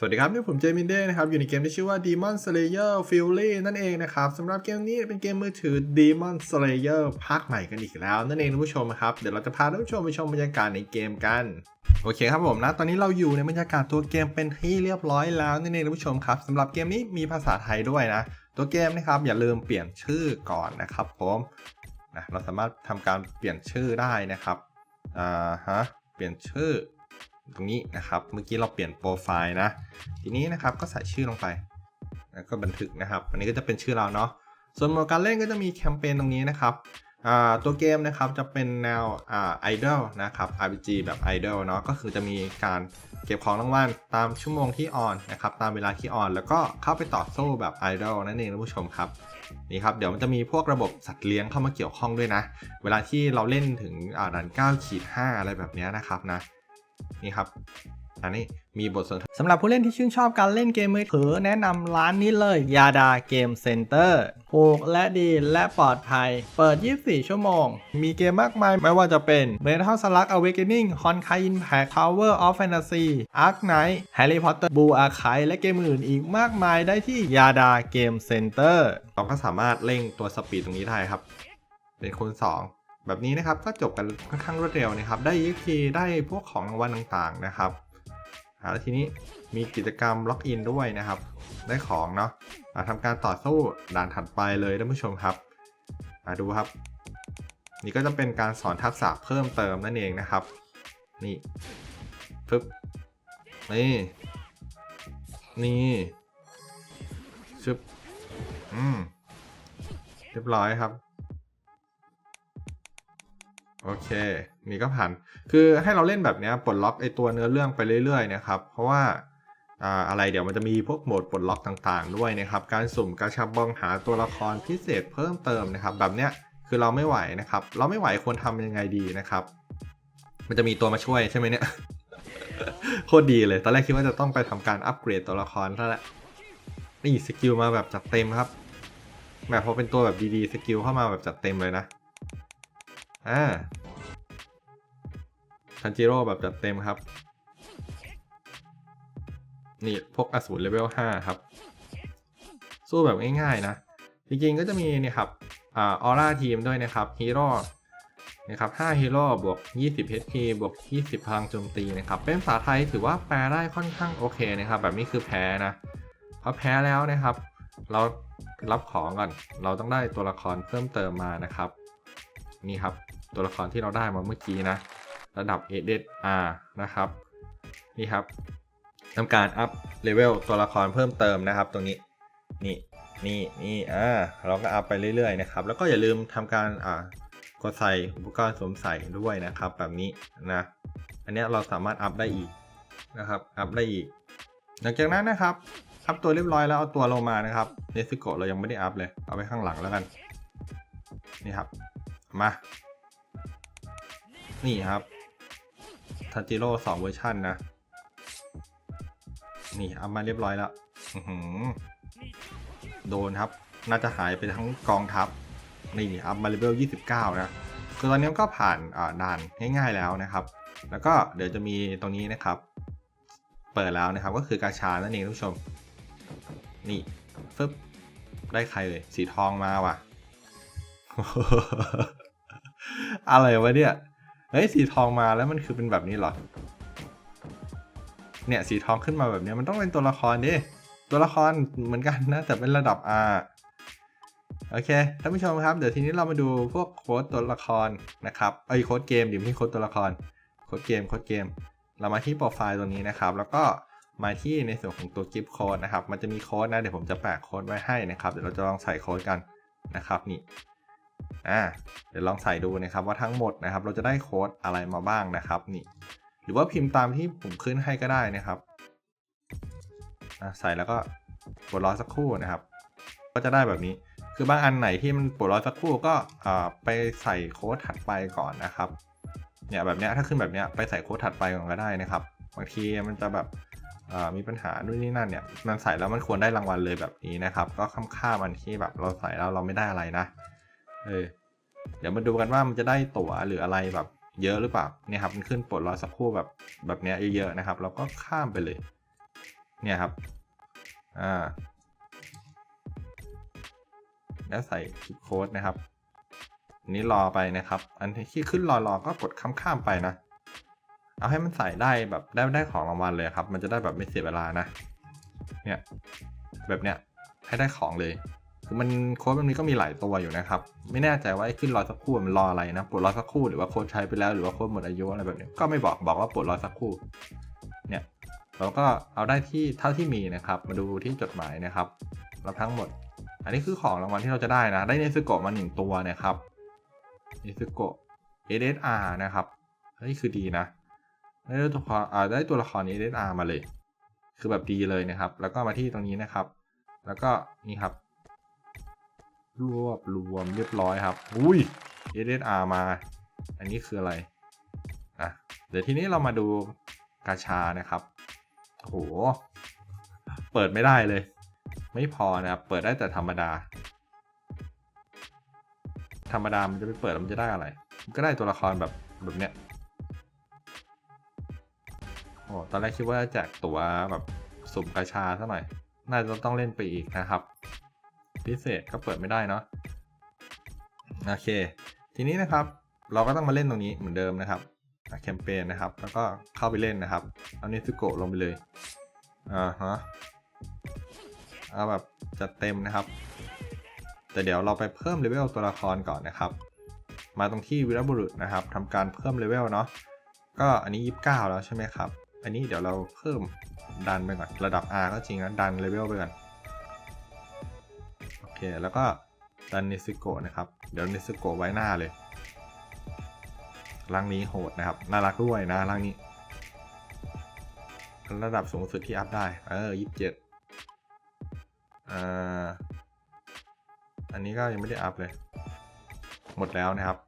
สวัสดีครับนี่ผมเจมินเด้นะครับอยู่ในเกมที่ชื่อว่า Demon Slayer Fury นั่นเองนะครับสำหรับเกมนี้เป็นเกมมือถือ Demon Slayer ภาคใหม่กันอีกแล้วนั่นเองท่านผู้ชมครับเดี๋ยวเราจะพาท่านผู้ชมไปชมบรรยากาศในเกมกันโอเคครับผมนะตอนนี้เราอยู่ในบรรยากาศตัวเกมเป็นที่เรียบร้อยแล้วนั่นเองท่านผู้ชมครับสำหรับเกมนี้มีภาษาไทยด้วยนะ ตัวเกมนะครับอย่าลืมเปลี่ยนชื่อก่อนนะครับผมนะเราสามารถทำการเปลี่ยนชื่อได้นะครับอ่าฮะเปลี่ยนชื่อ ตรงนี้นะครับ เมื่อกี้เราเปลี่ยนโปรไฟล์นะ ทีนี้นะครับก็ใส่ชื่อลงไป แล้วก็บันทึกนะครับ อันนี้ก็จะเป็นชื่อเราเนาะ ส่วนโหมดการเล่นก็จะมีแคมเปญตรงนี้นะครับ ตัวเกมนะครับจะเป็นแนวอ่าไอดอลนะครับ RPG แบบไอดอลเนาะ ก็คือจะมีการเก็บของรางวัลตามชั่วโมงที่ออนนะครับ ตามเวลาที่ออน แล้วก็เข้าไปต่อสู้แบบไอดอลนั่นเองท่านผู้ชมครับนี่ครับเดี๋ยวมันจะมีพวกระบบสัตว์เลี้ยงเข้ามาเกี่ยวข้องด้วยนะ เวลาที่เราเล่นถึงอ่าด่าน9ขีด5อะไรแบบนี้นะครับนะ นี่ครับอันนี้มีบทสนทนาสำหรับผู้เล่นที่ชื่นชอบการเล่นเกมมือถือแนะนำร้านนี้เลยยาดาเกมเซ็นเตอร์ถูกและดีและปลอดภัย เปิด 24 ชั่วโมง มีเกมมากมายไม่ว่าจะเป็น Metal Slug Awakening Honkai Impact Tower of Fantasy Ark Knight Harry Potter Blue Archive และเกมอื่นอีกมากมายได้ที่ยาดาเกมเซ็นเตอร์เราก็สามารถเร่งตัวสปีดตรงนี้ได้ครับ เป็นคูณ2 แบบนี้นะครับก็จบกันค่อนข้างรวดเร็วนะครับ ได้ EXP ได้พวกของรางวัลต่างๆนะครับอาแล้วทีนี้มีกิจกรรมล็อกอินด้วยนะครับ ได้ของเนาะอาทำการต่อสู้ด่านถัดไปเลยท่านผู้ชมครับอาดูครับ นี่ก็จะเป็นการสอนทักษะเพิ่มเติมนั่นเองนะครับ นี่ปึ๊บนี่นี่ชึบอืมเรียบร้อยครับ โอเค นี่ก็ผ่าน คือให้เราเล่นแบบนี้ปลดล็อกไอตัวเนื้อเรื่องไปเรื่อยๆนะครับ เพราะว่าอ่าอะไรเดี๋ยวมันจะมีพวกโหมดปลดล็อกต่างๆ ด้วยนะครับ การสุ่มกระชับบองหาตัวละครพิเศษเพิ่มเติมนะครับ แบบเนี้ยคือเราไม่ไหวนะครับ เราไม่ไหวควรทำยังไงดีนะครับ มันจะมีตัวมาช่วยใช่ไหมเนี่ย โคตรดีเลย ตอนแรกคิดว่าจะต้องไปทำการอัปเกรดตัวละครซะแล้วนี่สกิลมาแบบจัดเต็มครับ แบบพอเป็นตัวแบบดีๆสกิลเข้ามาแบบจัดเต็มเลยนะ อ่า ทันจิโร่แบบจัดเต็มครับ นี่พกอสูรเลเวล 5 ครับ สู้แบบง่ายๆนะ จริงๆก็จะมีนี่ครับอออร่าทีมด้วยนะครับฮีโร่นะครับ5ฮีโร่บวก 20 HP บวก 20 พลังโจมตีนะครับ เป็นภาษาไทยถือว่าแปลได้ค่อนข้างโอเคนะครับ แบบนี้คือแพ้นะพอแพ้แล้วนะครับ เรารับของก่อน เราต้องได้ตัวละครเพิ่มเติมมานะครับ นี่ครับ ตัวละครที่เราได้มาเมื่อกี้นะ ระดับ ADR นะครับนี่ครับทำการอัพเลเวลตัวละครเพิ่มเติมนะครับ ตรงนี้นี่นี่นี่อ่าเราก็อัพไปเรื่อยๆนะครับ แล้วก็อย่าลืมทำการอ่ากดใส่อุปกรณ์สวมใส่ด้วยนะครับ แบบนี้นะอันนี้เราสามารถอัพได้อีกนะครับอัพได้อีก หลังจากนั้นนะครับอัพตัวเรียบร้อยแล้วเอาตัวลงมานะครับเนสโกะเรายังไม่ได้อัพเลยเอาไปข้างหลังแล้วกันนี่ครับมานี่ครับ ทันจิโร่สองเวอร์ชันนะ นี่เอามาเรียบร้อยแล้วโดนครับ น่าจะหายไปทั้งกองทัพ นี่อัพมาเลเวล29 นะคือตอนนี้ก็ผ่านด่านง่ายๆแล้วนะครับ แล้วก็เดี๋ยวจะมีตรงนี้นะครับ เปิดแล้วนะครับก็คือกาชานั่นเองท่านผู้ชม นี่ฟึบได้ใครเลยสีทองมาว่ะ อะไรวะเนี่ย เฮ้ยสีทองมาแล้วมันคือเป็นแบบนี้เหรอ เนี่ยสีทองขึ้นมาแบบนี้มันต้องเป็นตัวละครดิ ตัวละครเหมือนกันนะแต่เป็นระดับ R โอเคท่านผู้ชมครับ เดี๋ยวทีนี้เรามาดูพวกโค้ดตัวละครนะครับไอ้โค้ดเกมดิไม่ใช่โค้ดตัวละครโค้ดเกมโค้ดเกม เรามาที่โปรไฟล์ตัวนี้นะครับ แล้วก็มาที่ในส่วนของตัวกิฟต์โค้ดนะครับ มันจะมีโค้ดนะ เดี๋ยวผมจะแปะโค้ดไว้ให้นะครับ เดี๋ยวเราจะลองใส่โค้ดกันนะครับนี่ อ่าเดี๋ยวลองใส่ดูนะครับว่าทั้งหมดนะครับ เราจะได้โค้ดอะไรมาบ้างนะครับนี่ หรือว่าพิมพ์ตามที่ผมขึ้นให้ก็ได้นะครับใส่แล้วก็กดรอสักครู่นะครับ ก็จะได้แบบนี้ คือบางอันไหนที่มันปวดร้อยสักครู่ก็ไปใส่โค้ดถัดไปก่อนนะครับ เนี่ยแบบเนี้ยถ้าขึ้นแบบเนี้ยไปใส่โค้ดถัดไปก่อนก็ได้นะครับ บางทีมันจะแบบมีปัญหาด้วยนี่นั่นเนี่ย มันใส่แล้วมันควรได้รางวัลเลยแบบนี้นะครับ ก็ค่ำค่ามันที่แบบเราใส่แล้วเราไม่ได้อะไรนะ เออเดี๋ยวมาดูกันว่ามันจะได้ตั๋วหรืออะไรแบบเยอะหรือเปล่าเนี่ยครับมันขึ้นปลดรอสักครู่แบบแบบเนี้ยเยอะๆนะครับ เราก็ข้ามไปเลย เนี่ยครับอ่าแล้วใส่โค้ดนะครับนนี้รอไปนะครับ อันที่ขึ้นรอรอก็กดข้ามๆไปนะ เอาให้มันใส่ได้แบบได้ได้ของรางวัลเลยครับ มันจะได้แบบไม่เสียเวลานะ เนี่ย แบบเนี้ยให้ได้ของเลย คือมันโค้ดมันนี้ก็มีหลายตัวอยู่นะครับ ไม่แน่ใจว่าขึ้นรอสักครู่มันรออะไรนะปลดรอสักครู่หรือว่าโค้ดใช้ไปแล้วหรือว่าโค้ดหมดอายุอะไรแบบนี้ก็ไม่บอกบอกว่าปลดรอสักครู่ เนี่ยเราก็เอาได้ที่เท่าที่มีนะครับ มาดูที่จดหมายนะครับรับทั้งหมด อันนี้คือของรางวัลที่เราจะได้นะ ได้เนซึโกะมาหนึ่งตัวนะครับเนซึโกะ SSR นะครับเฮ้ยคือดีนะได้ตัวละครอ่าได้ตัวละคร SSR มาเลย คือแบบดีเลยนะครับ แล้วก็มาที่ตรงนี้นะครับ แล้วก็นี่ครับ รวบรวมเรียบร้อยครับ อุ้ย SSR มา อันนี้คืออะไร อะ เดี๋ยวทีนี้เรามาดูกาชานะครับโอ้โห เปิดไม่ได้เลย ไม่พอนะครับ เปิดได้แต่ธรรมดา ธรรมดา มันจะไปเปิดมันจะได้อะไร ก็ได้ตัวละครแบบแบบเนี้ย โอ้ตอนแรกคิดว่าจะแจกตัวแบบสุ่มกาชาซะหน่อย น่าจะต้องเล่นไปอีกนะครับ พิเศษก็เปิดไม่ได้เนาะโอเค ทีนี้นะครับเราก็ต้องมาเล่นตรงนี้เหมือนเดิมนะครับแคมเปญนะครับ แล้วก็เข้าไปเล่นนะครับ เอานิสโกะลงไปเลยอ่าฮะเอาแบบจัดเต็มนะครับ แต่เดี๋ยวเราไปเพิ่มเลเวลตัวละครก่อนนะครับ มาตรงที่วีรบุรุษนะครับทำการเพิ่มเลเวลเนาะก็อันนี้ 29 แล้วใช่ไหมครับ อันนี้เดี๋ยวเราเพิ่มดันไปก่อน ระดับ R ก็จริงนะดันเลเวลไปก่อน เค แล้วก็ดันนิสโกะนะครับ เดี๋ยวนิสโกะไว้หน้าเลยร่างนี้โหดนะครับ น่ารักด้วยนะร่างนี้ ระดับสูงสุดที่อัพได้ เออยี่สิบเจ็ดอ่า อันนี้ก็ยังไม่ได้อัพเลย หมดแล้วนะครับ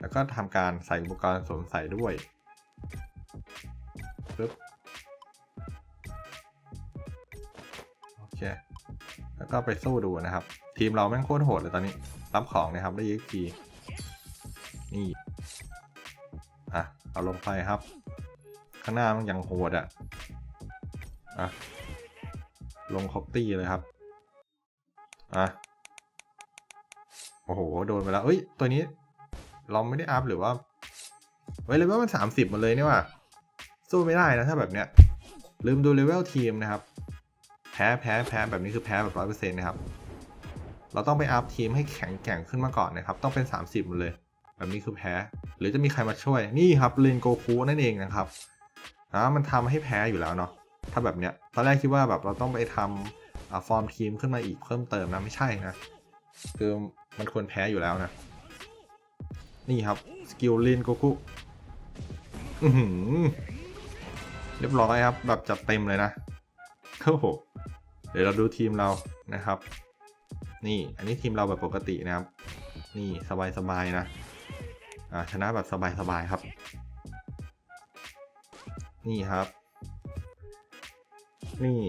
แล้วก็ทำการใส่อุปกรณ์สวมใส่ด้วยปึ๊บโอเค แล้วก็ไปสู้ดูนะครับ ทีมเราแม่งโคตรโหดเลยตอนนี้ รับของนะครับได้ยีกีนี่อะเอาลงไปครับ ข้างหน้ามันยังโหดอะอะลงคอปตี้เลยครับอะโอ้โหโดนไปแล้วเอ้ยตัวนี้ เราไม่ได้อัพหรือว่าเว้ยเลเวลมันสามสิบหมดเลยเนี่ยว่ะสู้ไม่ได้นะถ้าแบบเนี้ยลืมดูเลเวลทีมนะครับ แพ้แพ้แพ้แบบนี้คือแพ้แบบร้อยเปอร์เซ็นต์นะครับ เราต้องไปอัพทีมให้แข็งแกร่งขึ้นมาก่อนนะครับ ต้องเป็น 30หมดเลย แบบนี้คือแพ้ หรือจะมีใครมาช่วย นี่ครับเลนโกคูนั่นเองนะครับนะมันทำให้แพ้อยู่แล้วเนาะ ถ้าแบบเนี้ย ตอนแรกคิดว่าแบบเราต้องไปทำอ่าฟอร์มทีมขึ้นมาอีกเพิ่มเติมนะ ไม่ใช่นะ คือมันควรแพ้อยู่แล้วนะ นี่ครับสกิลเลนโกคูเรียบร้อยครับ แบบจัดเต็มเลยนะ โอ้โหเดี๋ยวเราดูทีมเรานะครับ นี่อันนี้ทีมเราแบบปกตินะครับ นี่สบายๆนะอ่าชนะแบบสบายๆครับ นี่ครับ นี่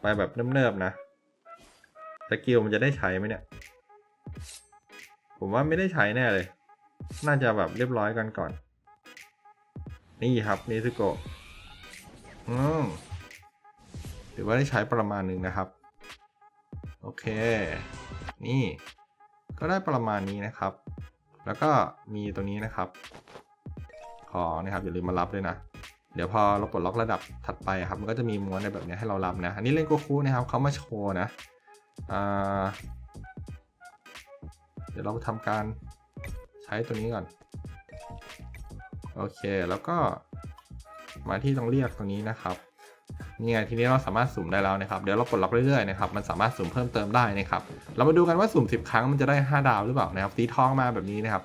ไปแบบเนิบๆนะสกิลมันจะได้ใช้ไหมเนี่ย ผมว่าไม่ได้ใช้แน่เลย น่าจะแบบเรียบร้อยกันก่อน นี่ครับนิสโกะอืม ถือว่าได้ใช้ประมาณหนึ่งนะครับ โอเค นี่ ก็ได้ประมาณนี้นะครับ แล้วก็มีตรงนี้นะครับ ของนะครับอย่าลืมมารับด้วยนะ เดี๋ยวพอเราปลดล็อกระดับถัดไปครับ มันก็จะมีม้วนในแบบนี้ให้เรารับนะ อันนี้เล่นโกคูนะครับเขามาโชว์นะเดี๋ยวเราทำการใช้ตัวนี้ก่อน โอเค แล้วก็มาที่ตรงเรียกตรงนี้นะครับ นี่ไงทีนี้เราสามารถสุ่มได้แล้วนะครับ เดี๋ยวเราปลดล็อกเรื่อยๆนะครับ มันสามารถสุ่มเพิ่มเติมได้นะครับ เรามาดูกันว่าสุ่ม 10 ครั้งมันจะได้ 5 ดาวหรือเปล่านะครับ สีทองมาแบบนี้นะครับ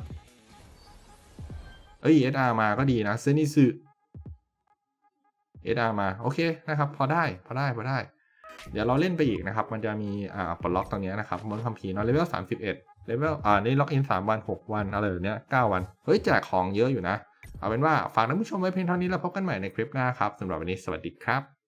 เอ้ย SR มาก็ดีนะเซนิซึ SR มาโอเคนะครับ พอได้พอได้พอได้ เดี๋ยวเราเล่นไปอีกนะครับ มันจะมีอ่าปลดล็อกตรงนี้นะครับมอนคัมพีร์เนาะเลเวลสามสิบเอ็ดเลเวลอ่านี่ล็อกอินสามวันหกวันอะไรแบบเนี้ยเก้าวันเฮ้ยแจกของเยอะอยู่นะ เอาเป็นว่าฝากท่านผู้ชมไว้เพียงเท่านี้แล้วพบกันใหม่ในคลิปหน้าครับสำหรับวันนี้สวัสดีครับ